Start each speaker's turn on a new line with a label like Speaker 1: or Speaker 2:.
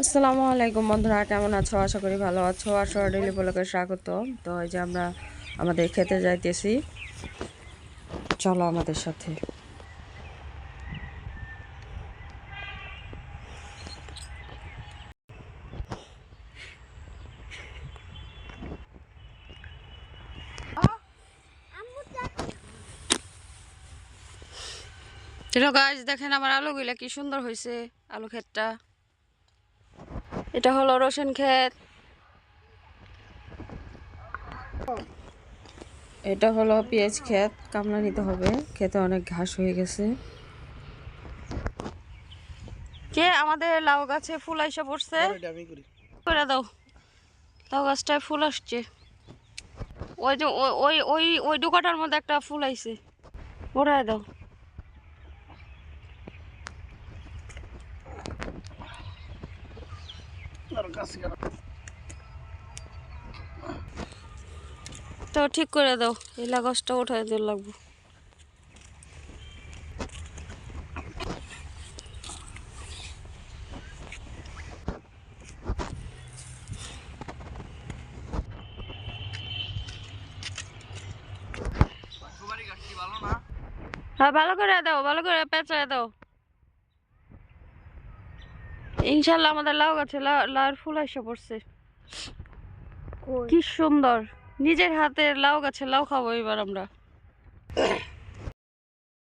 Speaker 1: আসসালামু আলাইকুম বন্ধুরা, কেমন আছো? আশা করি ভালো আছো। আসো ডেলি ব্লগে স্বাগত। তো এই যে আমরা আমাদের খেতে যাইতেছি। চলো আমাদের সাথে। গাছ দেখেন আমার আলুগুলা কি সুন্দর হয়েছে আলু ক্ষেতটা। এটা হলো রসুন ক্ষেত। এটা হলো পেঁয়াজ ক্ষেত কামলা নিতে হবে। খেতে অনেক ঘাস হয়ে গেছে। কে আমাদের লাউ গাছে ফুল আইসা পড়ছে?
Speaker 2: করে
Speaker 1: দাও। লাউ গাছটায় ফুল আসছে। ওই যে ওই- ওই ওই ওই ডুকাটার মধ্যে একটা ফুল আইছে। ওড়ায় দাও। তো ঠিক করে দাও এই লাগসটা উঠাই দিতে লাগবো। হ্যাঁ ভালো করে দাও ভালো করে পেঁচায় দাও। ইনশাল্লাহ আমাদের লাউ গাছে লাউ- লাউর ফুল এসে পড়ছে। কি সুন্দর। নিজের হাতে লাউ গাছে লাউ খাব এবার আমরা।